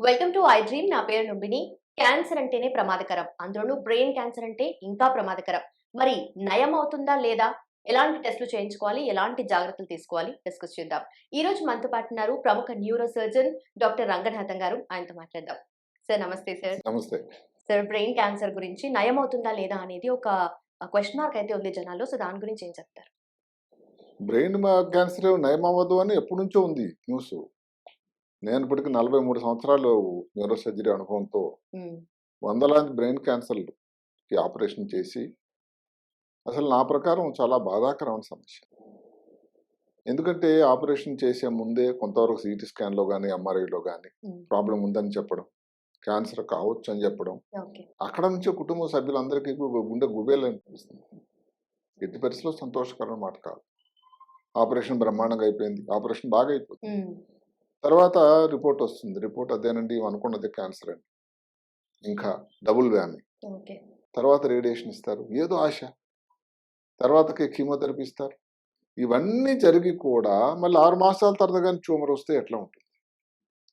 Welcome to I dream నా పేరు Lumbini cancer అంటేనే ప్రమాదకరం. అందులోనూ బ్రెయిన్ క్యాన్సర్ అంటే ఇంకా ప్రమాదకరం. మరి నయం అవుతుందా లేదా? ఎలాంటి టెస్టులు చేయించుకోవాలి? ఎలాంటి జాగ్రత్తలు తీసుకోవాలి? డిస్కస్ చేద్దాం. ఈ రోజు మనతో పాటు ఉన్నారు ప్రముఖ న్యూరో సర్జన్ డాక్టర్ రంగనాథన్ గారు. ఆయనతో మాట్లాడదాం. సార్ నమస్తే సార్. నమస్తే. సార్ బ్రెయిన్ క్యాన్సర్ గురించి నయం అవుతుందా లేదా అనేది ఒక క్వశ్చన్ మార్క్ అయితే ఉంది జనాల్లో. సో దాని గురించి ఏం చెప్తారు? బ్రెయిన్ క్యాన్సర్ నయం అవ్వదు అని ఎప్పటి నుంచో ఉంది న్యూస్. నేను ఇప్పటికి నలభై మూడు సంవత్సరాలు న్యూరో సర్జరీ అనుభవంతో వందలాది బ్రెయిన్ క్యాన్సర్కి ఆపరేషన్ చేసి అసలు నా ప్రకారం చాలా బాధాకరమైన సమస్య. ఎందుకంటే ఆపరేషన్ చేసే ముందే కొంతవరకు సిటీ స్కాన్లో కానీ ఎంఆర్ఐలో కానీ ప్రాబ్లం ఉందని చెప్పడం క్యాన్సర్ కావచ్చు అని చెప్పడం అక్కడ నుంచి కుటుంబ సభ్యులందరికీ గుండె గుబేలు అనిపిస్తుంది. ఎట్టి పరిస్థితిలో సంతోషకరమైన మాట కాదు. ఆపరేషన్ బ్రహ్మాండంగా అయిపోయింది. ఆపరేషన్ బాగా అయిపోయింది ఉమ్, తర్వాత రిపోర్ట్ వస్తుంది. రిపోర్ట్ అదేనండి అనుకున్నది క్యాన్సర్ అండి. ఇంకా డబుల్ వ్యామి ఓకే. తర్వాత రేడియేషన్ ఇస్తారు. ఏదో ఆశ. తర్వాతకి కీమోథెరపీ ఇస్తారు. ఇవన్నీ జరిగి కూడా మళ్ళీ ఆరు మాసాల తర్వాత కానీ ట్యూమర్ వస్తే ఎట్లా ఉంటుంది?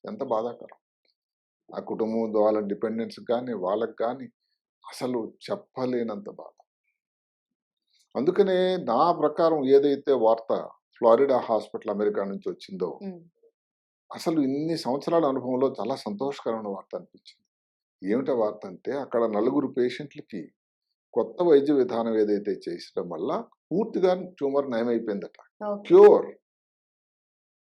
ఎంత బాధాకరం. ఆ కుటుంబం వాళ్ళ డిపెండెన్స్ కానీ వాళ్ళకి కానీ అసలు చెప్పలేనంత బాధ. అందుకనే నా ప్రకారం ఏదైతే వార్త ఫ్లారిడా హాస్పిటల్ అమెరికా నుంచి వచ్చిందో అసలు ఇన్ని సంవత్సరాల అనుభవంలో చాలా సంతోషకరమైన వార్త అనిపించింది. ఏమిటా వార్త అంటే అక్కడ నలుగురు పేషెంట్లకి కొత్త వైద్య విధానం ఏదైతే చేసడం వల్ల పూర్తిగా ట్యూమర్ నయమైపోయిందట. క్యూర్.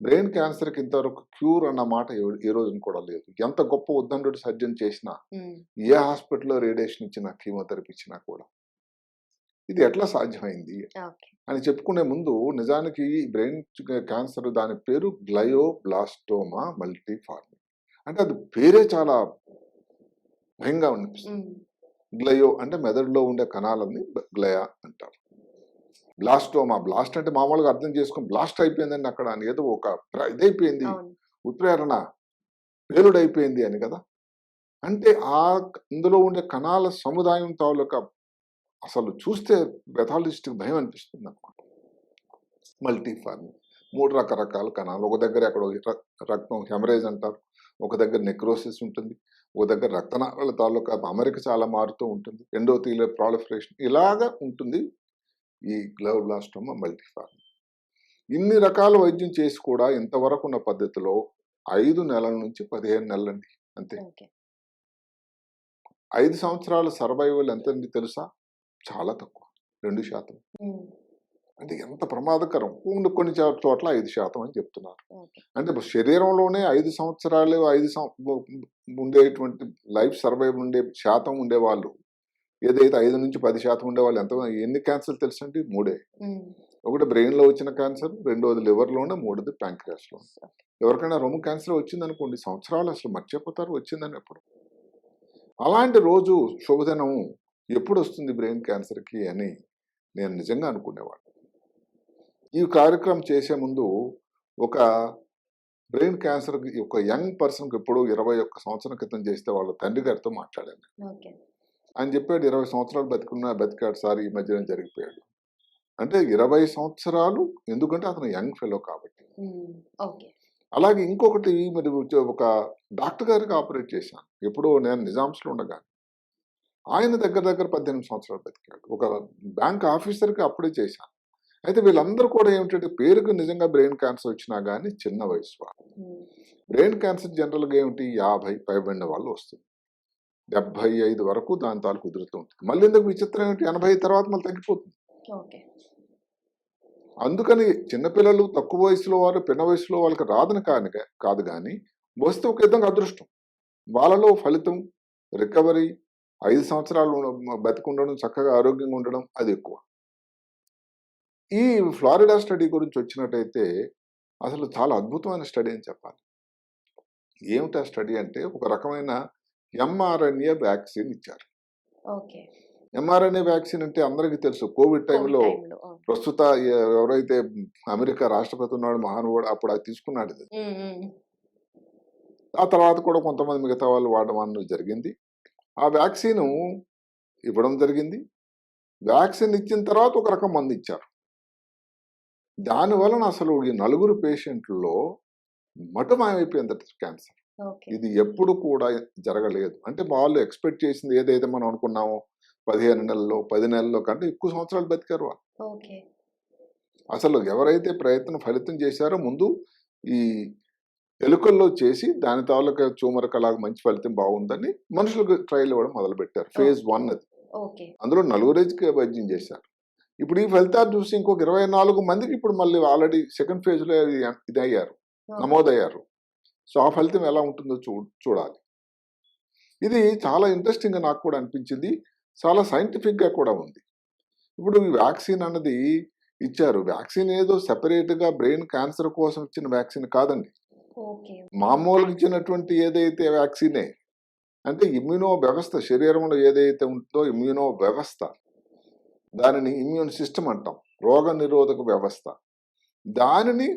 బ్రెయిన్ క్యాన్సర్కి ఇంతవరకు క్యూర్ అన్న మాట ఏ- రోజున కూడా లేదు. ఎంత గొప్ప ఉద్దండు సర్జన్ చేసినా ఏ హాస్పిటల్లో రేడియేషన్ ఇచ్చినా కీమోథెరపీ ఇచ్చినా కూడా. ఇది ఎట్లా సాధ్యమైంది? అని చెప్పుకునే ముందు నిజానికి ఈ బ్రెయిన్ క్యాన్సర్ దాని పేరు గ్లయోబ్లాస్టోమా మల్టీఫార్మ్ అంటే అది పేరే చాలా భయంగా అనిపిస్తుంది. గ్లయో అంటే మెదడులో ఉండే కణాలని గ్లయా అంటారు. బ్లాస్టోమా బ్లాస్ట్ అంటే మామూలుగా అర్థం చేసుకుని బ్లాస్ట్ అయిపోయిందండి అక్కడ అని ఏదో ఒక ఇదైపోయింది. ఉత్ప్రేరణ పేలుడైపోయింది అని కదా? అంటే ఆ ఇందులో ఉండే కణాల సముదాయం తాలూకా అసలు చూస్తే పెథాలజిస్ట్కి భయం అనిపిస్తుంది అనమాట మల్టీఫార్మ్ మూడు రకరకాల కణాలు ఒక దగ్గర ఎక్కడ ర- రక్తం హెమరేజ్ అంటారు ఒక దగ్గర నెక్రోసిస్ ఉంటుంది ఒక దగ్గర రక్తనాళాల తాలూకా అమరిక చాలా మారుతూ ఉంటుంది ఎండోతీల ప్రాలిఫరేషన్ ఇలాగా ఉంటుంది ఈ గ్లోబ్లాస్టోమా మల్టీఫార్మ్. ఇన్ని రకాల వైద్యం చేసి కూడా ఇంతవరకు ఉన్న పద్ధతిలో ఐదు నెలల నుంచి పదిహేను నెలలండి అంతే. ఐదు సంవత్సరాల సర్వైవల్ ఎంత తెలుసా? చాలా తక్కువ. రెండు శాతం. అంటే ఎంత ప్రమాదకరం. కొన్ని చోట్ల ఐదు శాతం అని చెప్తున్నారు. అంటే శరీరంలోనే ఐదు సంవత్సరాలు ఐదు ఉండేటువంటి లైఫ్ సర్వైవ్ ఉండే శాతం ఉండేవాళ్ళు. ఏదైతే ఐదు నుంచి పది శాతం ఉండేవాళ్ళు ఎంత ఎన్ని క్యాన్సర్ తెలుసండి? మూడే. ఉమ్, ఒకటి బ్రెయిన్లో వచ్చిన క్యాన్సర్ రెండోది లివర్లోనే మూడోది ప్యాంక్రియాస్లో. ఎవరికైనా రొమ్ము క్యాన్సర్ వచ్చిందనుకోండి సంవత్సరాలు అసలు మర్చిపోతారు వచ్చిందని ఎప్పుడు? అలాంటి రోజు శుభదినం ఎప్పుడు వస్తుంది బ్రెయిన్ క్యాన్సర్కి అని నేను నిజంగా అనుకునేవాడు ఈ కార్యక్రమం చేసే ముందు ఒక బ్రెయిన్ క్యాన్సర్ ఒక యంగ్ పర్సన్కి ఎప్పుడు ఇరవై ఒక్క సంవత్సరం క్రితం చేస్తే వాళ్ళ తండ్రి గారితో మాట్లాడాను. ఆయన చెప్పాడు ఇరవై సంవత్సరాలు బతికున్నా బతికాడు సార్ ఈ మధ్యన జరిగిపోయాడు. అంటే ఇరవై సంవత్సరాలు ఎందుకంటే అతను యంగ్ ఫెలో కాబట్టి. అలాగే ఇంకొకటి మరి ఒక డాక్టర్ గారికి ఆపరేట్ చేశాను. ఎప్పుడో నేను నిజాంస్లో ఉండగా ఆయన దగ్గర దగ్గర పద్దెనిమిది సంవత్సరాలు బతికాడు. ఒక బ్యాంక్ ఆఫీసర్కి అప్పుడే చేశాను. అయితే వీళ్ళందరూ కూడా ఏమిటంటే పేరుకు నిజంగా బ్రెయిన్ క్యాన్సర్ వచ్చినా కానీ చిన్న వయసు వాళ్ళు. బ్రెయిన్ క్యాన్సర్ జనరల్గా ఏమిటి? యాభై పైబడిన వాళ్ళు వస్తుంది. డెబ్బై ఐదు వరకు దాని తాలు కుదురుతూ ఉంటుంది. మళ్ళీ ఎందుకు విచిత్రం ఏమిటి? ఎనభై తర్వాత మళ్ళీ తగ్గిపోతుంది. అందుకని చిన్నపిల్లలు తక్కువ వయసులో వారు పిన్న వయసులో వాళ్ళకి రాదని కాని కాదు కానీ వస్తే ఒక విధంగా అదృష్టం. వాళ్ళలో ఫలితం రికవరీ ఐదు సంవత్సరాలు బతికుండడం చక్కగా ఆరోగ్యంగా ఉండడం అది ఎక్కువ. ఈ ఫ్లారిడా స్టడీ గురించి వచ్చినట్టయితే అసలు చాలా అద్భుతమైన స్టడీ అని చెప్పాలి. ఏమిటా స్టడీ అంటే ఒక రకమైన ఎంఆర్ఎన్ఏ వ్యాక్సిన్ ఇచ్చారు. ఎంఆర్ఎన్ఏ వ్యాక్సిన్ అంటే అందరికీ తెలుసు. కోవిడ్ టైంలో. ప్రస్తుత ఎవరైతే అమెరికా రాష్ట్రపతి ఉన్నాడు మహానుభావుడు అప్పుడు అది తీసుకున్నాడు. ఆ తర్వాత కూడా కొంతమంది మిగతా వాళ్ళు వాడడం అనేది జరిగింది. ఆ వ్యాక్సిన్ ఇవ్వడం జరిగింది. వ్యాక్సిన్ ఇచ్చిన తర్వాత ఒక రకం మందు ఇచ్చారు. దాని వలన అసలు ఈ నలుగురు పేషెంట్లలో మటుమాయమైపోయిందట క్యాన్సర్. ఇది ఎప్పుడు కూడా జరగలేదు. అంటే వాళ్ళు ఎక్స్పెక్ట్ చేసింది ఏదైతే మనం అనుకున్నామో పదిహేను నెలల్లో పది నెలల్లో కంటే ఎక్కువ సంవత్సరాలు బతికారు వాళ్ళు. అసలు ఎవరైతే ప్రయత్నం ఫలితం చేశారో ముందు ఈ ఎలుకల్లో చేసి దాని తాలూకా ట్యూమర్కి అలాగ మంచి ఫలితం బాగుందని మనుషులకు ట్రయల్ ఇవ్వడం మొదలు పెట్టారు ఫేజ్ వన్ అది. అందులో నలుగురేజ్కి వైద్యం చేశారు. ఇప్పుడు ఈ ఫలితాలు చూసి ఇంకొక ఇరవై నాలుగు మందికి ఇప్పుడు మళ్ళీ ఆల్రెడీ సెకండ్ ఫేజ్లో ఇది అయ్యారు నమోదయ్యారు. సో ఆ ఫలితం ఎలా ఉంటుందో చూ చూడాలి. ఇది చాలా ఇంట్రెస్టింగ్గా నాకు కూడా అనిపించింది. చాలా సైంటిఫిక్గా కూడా ఉంది. ఇప్పుడు ఈ వ్యాక్సిన్ అన్నది ఇచ్చారు. వ్యాక్సిన్ ఏదో సెపరేట్గా బ్రెయిన్ క్యాన్సర్ కోసం ఇచ్చిన వ్యాక్సిన్ కాదండి. మామూలుగా ఇచ్చినటువంటి ఏదైతే వ్యాక్సినే అంటే ఇమ్యూనో వ్యవస్థ శరీరంలో ఏదైతే ఉంటుందో ఇమ్యూనో వ్యవస్థ దానిని ఇమ్యూన్ సిస్టమ్ అంటాం రోగ నిరోధక వ్యవస్థ. దానిని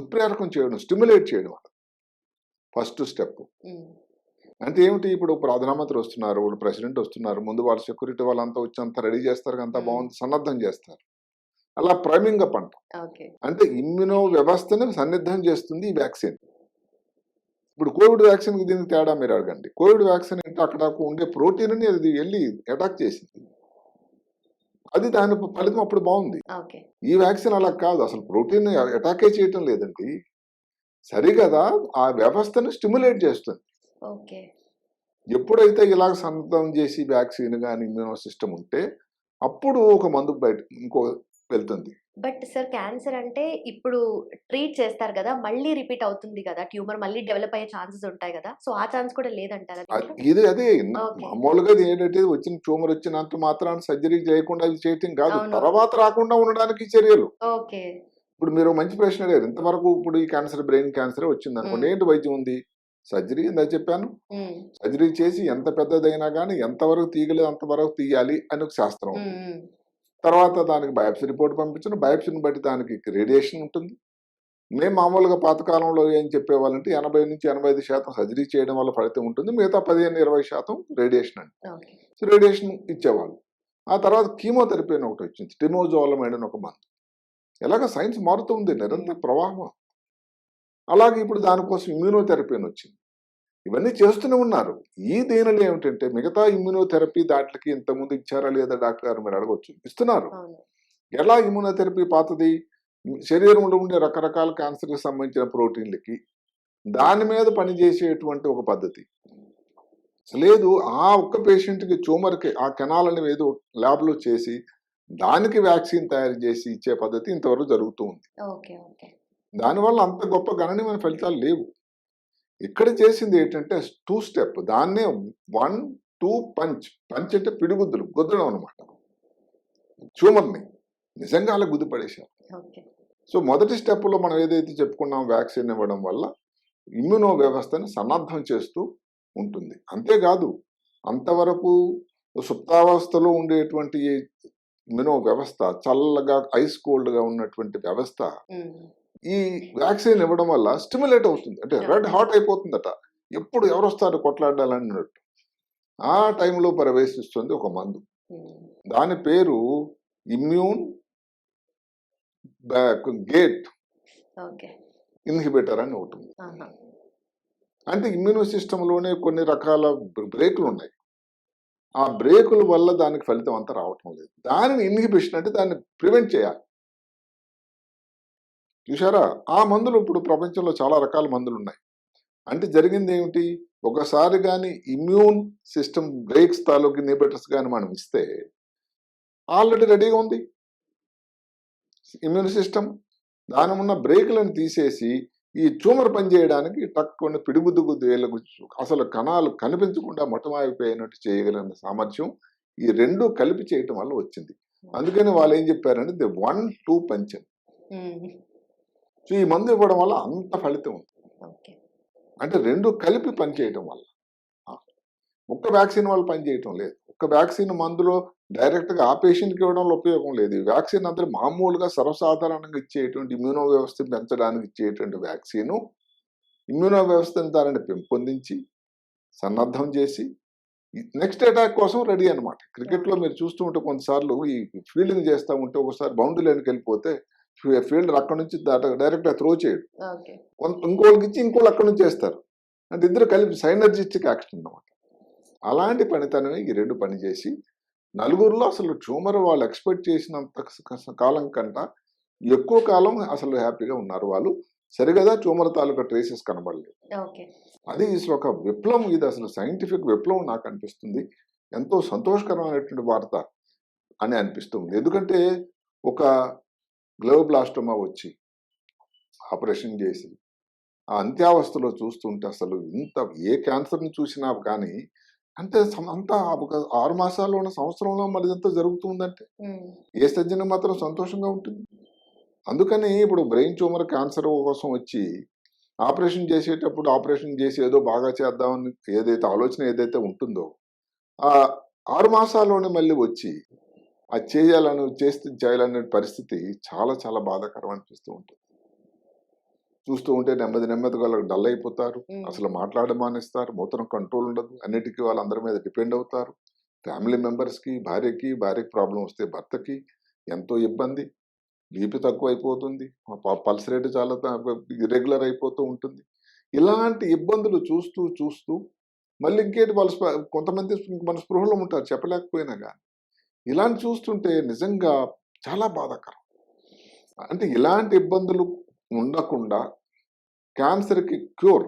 ఉత్ప్రేరకం చేయడం స్టిమ్యులేట్ చేయడం ఫస్ట్ స్టెప్ అంటే ఏమిటి? ఇప్పుడు ప్రధానమంత్రి వస్తున్నారు ఇప్పుడు ప్రెసిడెంట్ వస్తున్నారు ముందు వాళ్ళ సెక్యూరిటీ వాళ్ళంతా వచ్చి అంతా రెడీ చేస్తారు అంతా. బాగుంది సన్నద్ధం చేస్తారు. అలా ప్రైమింగ్ అప్ అంటాం అంటే ఇమ్యూనో వ్యవస్థను సన్నిద్ధం చేస్తుంది ఈ వ్యాక్సిన్. ఇప్పుడు కోవిడ్ వ్యాక్సిన్ దీనికి తేడా మీరు అడగండి. కోవిడ్ వ్యాక్సిన్ అంటే అక్కడ ఉండే ప్రోటీన్ అది వెళ్ళి అటాక్ చేసింది. అది దాని ఫలితం అప్పుడు బాగుంది. ఈ వ్యాక్సిన్ అలా కాదు. అసలు ప్రోటీన్ అటాకే చేయటం లేదండి. సరిగదా ఆ వ్యవస్థను స్టిమ్యులేట్ చేస్తుంది. ఎప్పుడైతే ఇలాగ సన్నద్ధం చేసి వ్యాక్సిన్ కానీ ఇమ్యూనో సిస్టమ్ ఉంటే అప్పుడు ఒక మందు బయట ఇంకో వెళ్తుంది బట్ సార్ క్యాన్సర్ అంటే ఇప్పుడు ట్రీట్ చేస్తారు కదా మళ్ళీ రిపీట్ అవుతుంది కదా ట్యూమర్ మళ్ళీ డెవలప్ అయ్యే ఛాన్సెస్ ఉంటాయి కదా సో ఆ ఛాన్స్ కూడా లేదంటారా? ఇది అదే. మామూలుగా ఏంటంటే వచ్చిన ట్యూమర్ వచ్చినంత మాత్రాన్ని సర్జరీ చేయకుండా ఇది చేయటం కాదు. తర్వాత రాకుండా ఉండడానికి చర్యలు ఓకే ఇప్పుడు మీరు మంచి ప్రశ్న అడిగారు ఇంతవరకు ఇప్పుడు ఈ క్యాన్సర్ బ్రెయిన్ క్యాన్సర్ వచ్చింది అనుకోండి. ఏంటి వైద్యం ఉంది సర్జరీ ఇందా చెప్పాను సర్జరీ చేసి ఎంత పెద్దదైనా కానీ ఎంతవరకు తీయగలేదు అంతవరకు తీయాలి అని ఒక శాస్త్రం. తర్వాత దానికి బయాప్సీ రిపోర్ట్ పంపించిన. బయాప్సీని బట్టి దానికి రేడియేషన్ ఉంటుంది. మేము మామూలుగా పాతకాలంలో ఏం చెప్పేవాళ్ళంటే ఎనభై నుంచి ఎనభై ఐదు శాతం సర్జరీ చేయడం వల్ల ఫలితం ఉంటుంది. మిగతా పదిహేను ఇరవై శాతం రేడియేషన్ అండి. ఓకే. సో రేడియేషన్ ఇచ్చేవాళ్ళు. ఆ తర్వాత కీమోథెరపీ అని ఒకటి వచ్చింది. టిమోజోలమైడ్ అని ఒక మందు. ఎలాగ సైన్స్ మారుతుంది నిరంతర ప్రవాహం. అలాగే ఇప్పుడు దానికోసం ఇమ్యూనోథెరపీ అని వచ్చింది. ఇవన్నీ చేస్తూనే ఉన్నారు. ఈ దీనిలో ఏమిటంటే మిగతా ఇమ్యూనోథెరపీ దాంట్లకి ఇంతకుముందు ఇచ్చారా లేదా డాక్టర్ గారు మీరు అడగవచ్చు ఇస్తున్నారు. ఎలా ఇమ్యూనోథెరపీ పాతది? శరీరంలో ఉండే రకరకాల క్యాన్సర్కి సంబంధించిన ప్రోటీన్లకి దాని మీద పనిచేసేటువంటి ఒక పద్ధతి. లేదు ఆ ఒక్క పేషెంట్కి ట్యూమర్కి ఆ కెనాలని ఏదో ల్యాబ్లో చేసి దానికి వ్యాక్సిన్ తయారు చేసి ఇచ్చే పద్ధతి ఇంతవరకు జరుగుతూ ఉంది. దానివల్ల అంత గొప్ప గణనీయమైన ఫలితాలు లేవు. ఇక్కడ చేసింది ఏంటంటే టూ స్టెప్ దాన్నే వన్ టూ పంచ్ పంచ్ అంటే పిడిగుద్దులు గుద్దడం అనమాట ట్యూమర్ని. నిజంగా అలా గుద్దు పడేశారు. ఓకే. సో మొదటి స్టెప్లో మనం ఏదైతే చెప్పుకున్నాం వ్యాక్సిన్ ఇవ్వడం వల్ల ఇమ్యూనో వ్యవస్థని సన్నద్ధం చేస్తూ ఉంటుంది. అంతేకాదు అంతవరకు సుప్తావస్థలో ఉండేటువంటి ఇమ్యూనో వ్యవస్థ చల్లగా ఐస్ కోల్డ్గా ఉన్నటువంటి వ్యవస్థ ఈ వ్యాక్సిన్ ఇవ్వడం వల్ల స్టిమ్యులేట్ అవుతుంది. అంటే రెడ్ హాట్ అయిపోతుందట. ఎప్పుడు ఎవరు వస్తారు కొట్లాడాలన్నట్టు. ఆ టైంలో ప్రవేశిస్తుంది ఒక మందు. ఉమ్, దాని పేరు ఇమ్యూన్ గేట్ ఓకే. ఇన్హిబిటర్ అని ఒకటి ఉంది. అంటే ఇమ్యూనో సిస్టంలోనే కొన్ని రకాల బ్రేకులు ఉన్నాయి ఆ బ్రేకుల వల్ల దానికి ఫలితం అంతా రావటం లేదు. దానిని ఇన్హిబిషన్ అంటే దాన్ని ప్రివెంట్ చేయాలి. చూసారా ఆ మందులు ఇప్పుడు ప్రపంచంలో చాలా రకాల మందులు ఉన్నాయి అంటే జరిగింది ఏమిటి? ఒకసారి కానీ ఇమ్యూన్ సిస్టమ్ బ్రేక్స్ తాలూకు ఇన్హిబిటర్స్ కానీ మనం ఇస్తే ఆల్రెడీ రెడీగా ఉంది. ఇమ్యూన్ సిస్టమ్ దాని ఉన్న బ్రేకులను తీసేసి ఈ ట్యూమర్ పనిచేయడానికి టక్కుని పిడిగుద్దు గుద్దు అసలు కణాలు కనిపించకుండా మొట్టమాయిపోయినట్టు చేయగలిగిన సామర్థ్యం ఈ రెండు కలిపి చేయటం వల్ల వచ్చింది. అందుకని వాళ్ళు ఏం చెప్పారంటే ది వన్ టూ పంచం ఉమ్, సో ఈ మందు ఇవ్వడం వల్ల అంత ఫలితం ఉంది అంటే రెండు కలిపి పనిచేయటం వల్ల. ఒక్క వ్యాక్సిన్ వల్ల పనిచేయటం లేదు. ఒక్క వ్యాక్సిన్ మందులో డైరెక్ట్గా ఆ పేషెంట్కి ఇవ్వడంలో ఉపయోగం లేదు. ఈ వ్యాక్సిన్ అందరూ మామూలుగా సర్వసాధారణంగా ఇచ్చేటువంటి ఇమ్యూనో వ్యవస్థను పెంచడానికి ఇచ్చేటువంటి వ్యాక్సిన్ ఇమ్యూనో వ్యవస్థను దానిని పెంపొందించి సన్నద్ధం చేసి నెక్స్ట్ అటాక్ కోసం రెడీ అనమాట క్రికెట్లో మీరు చూస్తూ ఉంటే కొన్నిసార్లు ఈ ఫీల్డింగ్ చేస్తూ ఉంటే ఒకసారి బౌండరీ లైన్కి వెళ్ళిపోతే ఫీల్డర్ అక్కడ నుంచి డైరెక్ట్గా త్రో చేయడు. ఇంకోళ్ళకి ఇచ్చి ఇంకోళ్ళు అక్కడ నుంచి చేస్తారు. అంటే ఇద్దరు కలిపి సైనర్జిస్టిక్ యాక్షన్ అన్నమాట. అలాంటి పనితనమే ఈ రెండు పనిచేసి నలుగురిలో అసలు ట్యూమర్ వాళ్ళు ఎక్స్పెక్ట్ చేసినంత కాలం కంట ఎక్కువ కాలం అసలు హ్యాపీగా ఉన్నారు వాళ్ళు. సరిగదా ట్యూమర్ తాలూకా ట్రేసెస్ కనబడలేదు. అది అసలు ఒక విప్లవం ఇది అసలు సైంటిఫిక్ విప్లవం నాకు అనిపిస్తుంది. ఎంతో సంతోషకరమైనటువంటి వార్త అని అనిపిస్తుంది. ఎందుకంటే ఒక గ్లోబ్లాస్టోమా వచ్చి ఆపరేషన్ చేసి ఆ అంత్యావస్థలో చూస్తుంటే అసలు ఇంత ఏ క్యాన్సర్ని చూసినా కానీ అంటే అంతా ఒక ఆరు మాసాల్లో ఉన్న సంవత్సరంలో మరి ఇదంతా జరుగుతుందంటే ఏ సజ్జన మాత్రం సంతోషంగా ఉంటుంది. అందుకని ఇప్పుడు బ్రెయిన్ ట్యూమర్ క్యాన్సర్ కోసం వచ్చి ఆపరేషన్ చేసేటప్పుడు ఆపరేషన్ చేసి ఏదో బాగా చేద్దామని ఏదైతే ఆలోచన ఏదైతే ఉంటుందో ఆ ఆరు మాసాల్లోనే మళ్ళీ వచ్చి అది చేయాలని చేస్తే చేయాలనే పరిస్థితి చాలా చాలా బాధాకరం అనిపిస్తూ ఉంటుంది. చూస్తూ ఉంటే నెమ్మది నెమ్మదిగా వాళ్ళకి డల్ అయిపోతారు. అసలు మాట్లాడడం మానేస్తారు మూత్రం కంట్రోల్ ఉండదు. అన్నిటికీ వాళ్ళందరి మీద డిపెండ్ అవుతారు. ఫ్యామిలీ మెంబర్స్కి భార్యకి భార్యకి ప్రాబ్లం వస్తే భర్తకి ఎంతో ఇబ్బంది. బీపీ తక్కువ అయిపోతుంది పల్స్ రేటు చాలా ఇరెగ్యులర్ అయిపోతూ ఉంటుంది. ఇలాంటి ఇబ్బందులు చూస్తూ చూస్తూ మళ్ళీ ఇంకేంటి వాళ్ళ కొంతమంది మన స్పృహలో ఉంటారు. చెప్పలేకపోయినా కానీ ఇలాంటి చూస్తుంటే నిజంగా చాలా బాధాకరం. అంటే ఇలాంటి ఇబ్బందులు ఉండకుండా క్యాన్సర్కి క్యూర్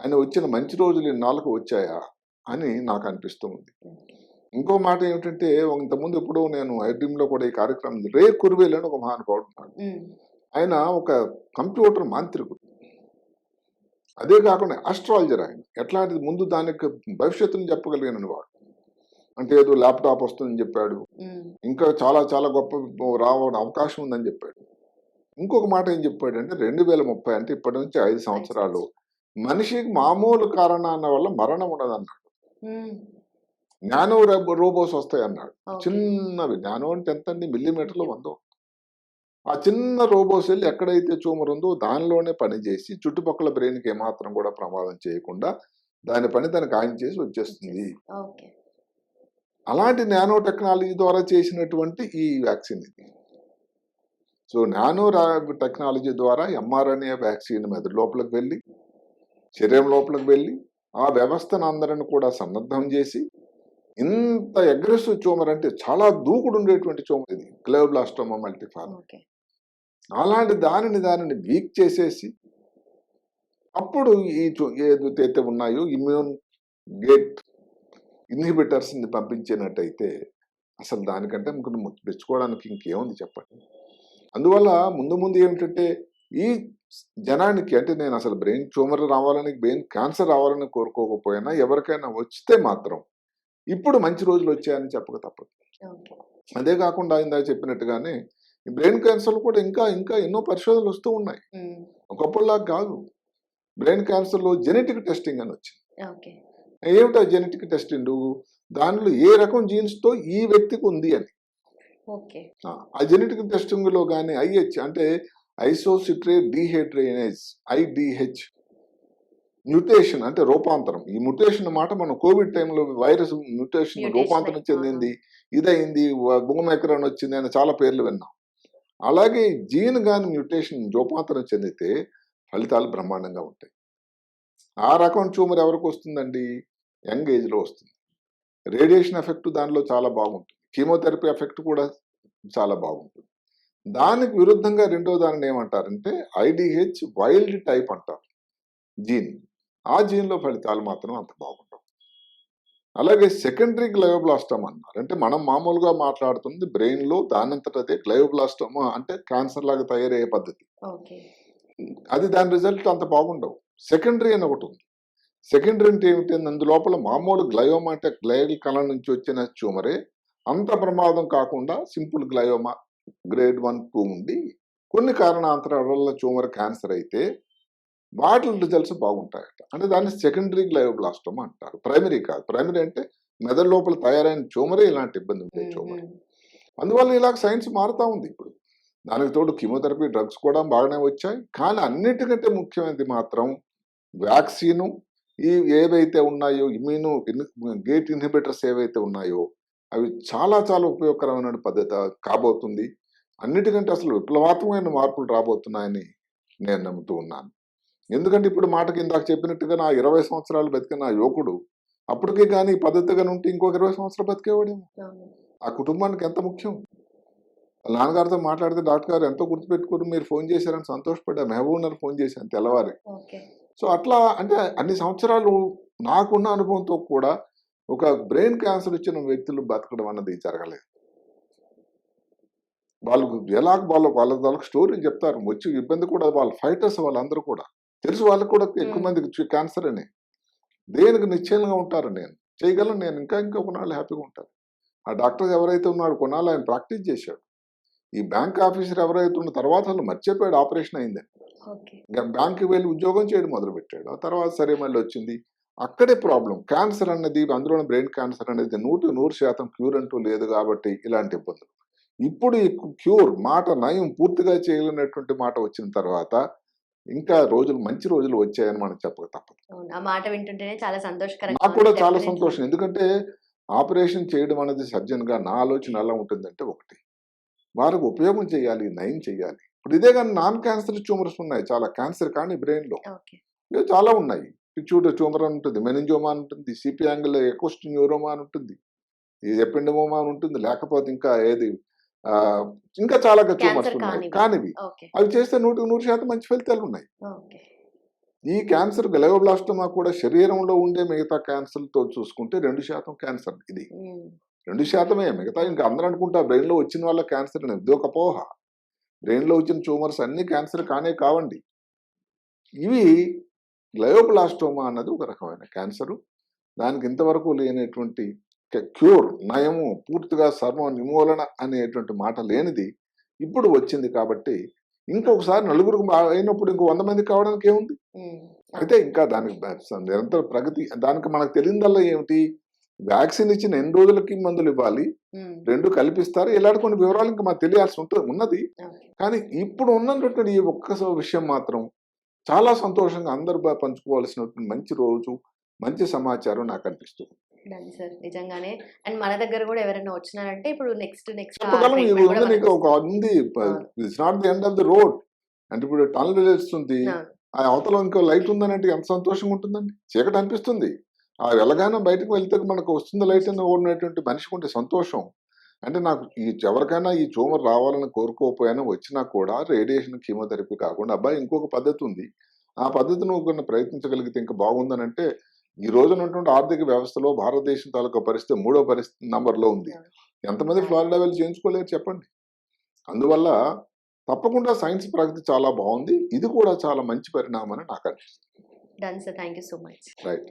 అని వచ్చిన మంచి రోజులు ఇన్నాళ్ళకు వచ్చాయా అని నాకు అనిపిస్తుంది ఇంకో మాట ఏమిటంటే ఇంతకుముందు ఎప్పుడో నేను ఐడ్రీమ్లో కూడా ఈ కార్యక్రమం రే కుర్వేల్ అని ఒక మహానుభావుడు ఆయన ఒక కంప్యూటర్ మాంత్రికుడు. అదే కాకుండా ఆస్ట్రాలజర్ ఆయన. ఎట్లాంటిది? ముందు దానికి భవిష్యత్తుని చెప్పగలిగిన వాడు. అంటే ఏదో ల్యాప్టాప్ వస్తుందని చెప్పాడు. ఇంకా చాలా చాలా గొప్ప రావడం అవకాశం ఉందని చెప్పాడు. ఇంకొక మాట ఏం చెప్పాడంటే రెండు వేల ముప్పై అంటే ఇప్పటి నుంచి ఐదు సంవత్సరాలు. మనిషికి మామూలు కారణాల వల్ల మరణం ఉండదు అన్నాడు నానో రోబో- రోబోస్ వస్తాయి అన్నాడు. చిన్నవి నానో అంటే ఎంత అండి? మిల్లీమీటర్లు వందో. ఆ చిన్న రోబోస్ వెళ్ళి ఎక్కడైతే ట్యూమర్ ఉందో దానిలోనే పనిచేసి చుట్టుపక్కల బ్రెయిన్కి ఏమాత్రం కూడా ప్రమాదం చేయకుండా దాని పని దానికి ఆయన చేసి వచ్చేస్తుంది. అలాంటి నానో టెక్నాలజీ ద్వారా చేసినటువంటి ఈ వ్యాక్సిన్ ఇది. సో నానో టెక్నాలజీ ద్వారా ఎంఆర్ఎన్ఏ వ్యాక్సిన్ మెదడు లోపలికి వెళ్ళి శరీరం లోపలికి వెళ్ళి ఆ వ్యవస్థను అందరిని కూడా సన్నద్ధం చేసి ఇంత అగ్రెసివ్ ట్యూమర్ అంటే చాలా దూకుడు ఉండేటువంటి ట్యూమర్ ఇది క్లోబ్లాస్టోమా మల్టీఫార్మ్. ఓకే. అలాంటి దానిని దానిని వీక్ చేసేసి అప్పుడు ఈ ఏదైతే ఉన్నాయో ఇమ్యూన్ గేట్ ఇన్హిబిటర్స్ని పంపించినట్టయితే అసలు దానికంటే ఇంక మెచ్చుకోవడానికి ఇంకేముంది చెప్పండి. అందువల్ల ముందు ముందు ఏమిటంటే ఈ జనానికి అంటే నేను అసలు బ్రెయిన్ ట్యూమర్ రావాలని బ్రెయిన్ క్యాన్సర్ రావాలని కోరుకోకపోయినా ఎవరికైనా వస్తే మాత్రం ఇప్పుడు మంచి రోజులు వచ్చాయని చెప్పక తప్పదు. అదే కాకుండా ఇందాక చెప్పినట్టుగానే ఈ బ్రెయిన్ క్యాన్సర్లు కూడా ఇంకా ఇంకా ఎన్నో పరిశోధనలు వస్తూ ఉన్నాయి. ఉమ్, ఒకప్పుడులా కాదు. బ్రెయిన్ క్యాన్సర్లో జెనెటిక్ టెస్టింగ్ అని వచ్చింది. ఏమిటా జెనెటిక్ టెస్టింగ్ దానిలో ఏ రకం జీన్స్తో ఈ వ్యక్తికి ఉంది అని? ఆ, జెనెటిక్ టెస్టింగ్లో కానీ ఐహెచ్ అంటే ఐసోసిట్రేట్ డిహైడ్రేనేజ్ ఐడిహెచ్ మ్యూటేషన్ అంటే రూపాంతరం. ఈ మ్యూటేషన్ మాట మనం కోవిడ్ టైంలో వైరస్ మ్యూటేషన్ రూపాంతరం చెందింది. ఇదైంది భూమెకరన్ వచ్చింది అని చాలా పేర్లు విన్నాం. అలాగే జీన్ గాని మ్యూటేషన్ రూపాంతరం చెందితే ఫలితాలు బ్రహ్మాండంగా ఉంటాయి. ఆ రకం ట్యూమర్ ఎవరికి వస్తుందండి? యంగ్ ఏజ్లో వస్తుంది. రేడియేషన్ ఎఫెక్ట్ దానిలో చాలా బాగుంటుంది. కీమోథెరపీ ఎఫెక్ట్ కూడా చాలా బాగుంటుంది. దానికి విరుద్ధంగా రెండో దానిని ఏమంటారంటే ఐడిహెచ్ వైల్డ్ టైప్ అంటారు. జీన్. ఆ జీన్లో ఫలితాలు మాత్రం అంత బాగుండవు. అలాగే సెకండరీ గ్లయోబ్లాస్టమ్ అన్నారు. అంటే మనం మామూలుగా మాట్లాడుతుంది బ్రెయిన్లో దానంతట అదే గ్లయోబ్లాస్టమ్ అంటే క్యాన్సర్ లాగా తయారయ్యే పద్ధతి. అది దాని రిజల్ట్ అంత బాగుండవు. సెకండరీ అని ఒకటి ఉంది. సెకండరీ అంటే ఏమిటి? అందులోపల మామూలు గ్లయోమా అంటే గ్లయల్ కళ నుంచి వచ్చిన ట్యూమరే. అంత ప్రమాదం కాకుండా simple glioma grade one two ఉండి కొన్ని కారణాంతరాల వల్ల ట్యూమర్ క్యాన్సర్ అయితే వాటి రిజల్ట్స్ బాగుంటాయట. అంటే దాన్ని సెకండరీ గ్లయోబ్లాస్టోమా అంటారు. ప్రైమరీ కాదు. ప్రైమరీ అంటే మెదడు లోపల తయారైన ట్యూమరే ఇలాంటి ఇబ్బంది ఉండే ట్యూమర్. అందువల్ల ఇలాగ సైన్స్ మారుతా ఉంది ఇప్పుడు. దానికి తోడు కీమోథెరపీ డ్రగ్స్ కూడా బాగానే వచ్చాయి. కానీ అన్నిటికంటే ముఖ్యమైనది మాత్రం వ్యాక్సిన్ ఈ ఏవైతే ఉన్నాయో ఇమ్యూనో గేట్ ఇన్హిబిటర్స్ ఏవైతే ఉన్నాయో అవి చాలా చాలా ఉపయోగకరమైన పద్ధతి కాబోతుంది. అన్నిటికంటే అసలు విప్లవాత్మకమైన మార్పులు రాబోతున్నాయని నేను నమ్ముతూ ఉన్నాను. ఎందుకంటే ఇప్పుడు మాటకి ఇందాక చెప్పినట్టుగా నా ఇరవై సంవత్సరాలు బతికిన యువకుడు అప్పటికే కానీ పద్ధతిగా ఉంటే ఇంకొక ఇరవై సంవత్సరాలు బతికేవాడేమో. ఆ కుటుంబానికి ఎంత ముఖ్యం? నాన్నగారితో మాట్లాడితే డాక్టర్ గారు ఎంతో గుర్తుపెట్టుకుని మీరు ఫోన్ చేశారని సంతోషపడ్డా మహబూబ్ ఫోన్ చేశాను తెల్లవారి. సో అట్లా అంటే అన్ని సంవత్సరాలు నాకున్న అనుభవంతో కూడా ఒక బ్రెయిన్ క్యాన్సర్ వచ్చిన వ్యక్తులు బతకడం అన్నది జరగలేదు. వాళ్ళకు ఎలా వాళ్ళ వాళ్ళ వాళ్ళకి స్టోరీ చెప్తారు. వచ్చి ఇబ్బంది కూడా వాళ్ళ ఫైటర్స్ వాళ్ళందరూ కూడా. తెలుసు వాళ్ళకు కూడా ఎక్కువ. మందికి క్యాన్సర్ అని. దేనికి నిశ్చయంగా ఉంటారు నేను. చేయగలను నేను. ఇంకా ఇంకా కొన్నాళ్ళు హ్యాపీగా ఉంటాను. ఆ డాక్టర్ ఎవరైతే ఉన్నాడు కొన్నాళ్ళు ఆయన ప్రాక్టీస్ చేశాడు. ఈ బ్యాంక్ ఆఫీసర్ ఎవరైతే ఉన్న తర్వాత అసలు మర్చిపోయాడు. ఆపరేషన్ అయింది ఓకే ఇంకా బ్యాంక్కి వెళ్ళి ఉద్యోగం చేయడం మొదలుపెట్టాడు. ఆ తర్వాత సరే మళ్ళీ వచ్చింది. అక్కడే ప్రాబ్లం క్యాన్సర్ అన్నది అందులో బ్రెయిన్ క్యాన్సర్ అనేది నూటి నూరు శాతం క్యూర్ అంటూ లేదు కాబట్టి ఇలాంటి ఇబ్బందులు. ఇప్పుడు ఈ క్యూర్ మాట నయం పూర్తిగా చేయలేనటువంటి మాట వచ్చిన తర్వాత ఇంకా రోజులు మంచి రోజులు వచ్చాయని మనం చెప్పక తప్పదు. మాట వింటుంటేనే చాలా సంతోషకరంగా నాకు కూడా. చాలా. సంతోషం. ఎందుకంటే ఆపరేషన్ చేయడం అనేది సర్జన్గా నా ఆలోచన ఎలా ఉంటుందంటే ఒకటి. వారికి ఉపయోగం చేయాలి నయం చేయాలి. ఇప్పుడు ఇదే కానీ నాన్ క్యాన్సర్ ట్యూమర్స్ ఉన్నాయి. చాలా క్యాన్సర్ కానీ బ్రెయిన్లో ఓకే. ఇవి చాలా ఉన్నాయి. పిచ్యూట్ ట్యూమర్ అని ఉంటుంది. మెనింజోమా అని ఉంటుంది. సిపి యాంగిల్ ఎకోస్ట్ న్యూరోమా అని ఉంటుంది. ఎపెండమోమా అని ఉంటుంది. లేకపోతే ఇంకా ఏది ఇంకా చాలా ట్యూమర్స్ ఉన్నాయి. కానివి. అవి చేస్తే నూటికి నూరు శాతం మంచి ఫలితాలు ఉన్నాయి. ఈ క్యాన్సర్ గ్లయోబ్లాస్టమా కూడా శరీరంలో ఉండే మిగతా క్యాన్సర్తో చూసుకుంటే రెండు శాతం క్యాన్సర్ ఇది. రెండు శాతమే. మిగతా ఇంకా అందరూ అనుకుంటా బ్రెయిన్లో వచ్చిన వాళ్ళ క్యాన్సర్ అని ఇది ఒక పోహ. బ్రెయిన్లో వచ్చిన ట్యూమర్స్ అన్ని క్యాన్సర్ కానే కావండి. ఇవి గ్లయోబ్లాస్టోమా అన్నది ఒక రకమైన క్యాన్సరు. దానికి ఇంతవరకు లేనటువంటి క్యూర్ నయము పూర్తిగా సర్వ నిర్మూలన అనేటువంటి మాట లేనిది ఇప్పుడు వచ్చింది కాబట్టి ఇంకొకసారి నలుగురు అయినప్పుడు ఇంకో వంద మంది కావడానికి ఏముంది? అయితే ఇంకా దానికి నిరంతర ప్రగతి దానికి మనకు తెలియదల్లా ఏమిటి? వ్యాక్సిన్ ఇచ్చిన ఎన్ని రోజులకి మందులు ఇవ్వాలి. రెండు కల్పిస్తారు. ఇలాంటి కొన్ని వివరాలు ఇంకా మాకు తెలియాల్సి ఉంటుంది ఉన్నది. కానీ ఇప్పుడు ఉన్నటువంటి ఈ ఒక్క విషయం మాత్రం చాలా సంతోషంగా అందరూ పంచుకోవాల్సినటువంటి మంచి రోజు మంచి సమాచారం నాకు అనిపిస్తుంది. సార్. నిజంగానే. అండ్ మన దగ్గర కూడా ఎవరైనా వచ్చినారంటే ఇప్పుడు నెక్స్ట్ నెక్స్ట్ ఒక ఉంది. It's not the end of the road అంటే ఇప్పుడు టనల్ వెలుస్తుంది. ఆ. అవతల ఇంకో లైట్ ఉందనంటే ఎంత సంతోషంగా ఉంటుందండి. చీకటి అనిపిస్తుంది. ఆ వెళ్ళగానే బయటకు వెళ్తే మనకు వస్తుంది లైట్ అని ఓడినటువంటి మనిషికి ఉంటే సంతోషం. అంటే నాకు ఈ ఎవరికైనా ఈ ట్యూమర్ రావాలని కోరుకోకపోయినా వచ్చినా కూడా రేడియేషన్ కీమోథెరపీ కాకుండా అబ్బాయి ఇంకొక పద్ధతి ఉంది. ఆ పద్ధతి నువ్వు కొన్ని ప్రయత్నించగలిగితే ఇంకా బాగుందని అంటే ఈ రోజున ఉన్నటువంటి ఆర్థిక వ్యవస్థలో భారతదేశం తాలూకా పరిస్థితి మూడో పరిస్థితి నంబర్లో ఉంది. ఎంతమంది ఫ్లారిడా వెళ్ళి చేయించుకోలేరు చెప్పండి. అందువల్ల తప్పకుండా సైన్స్ ప్రగతి చాలా బాగుంది. ఇది కూడా చాలా మంచి పరిణామం అని నాకు అనిపిస్తుంది. Done sir thank you so much right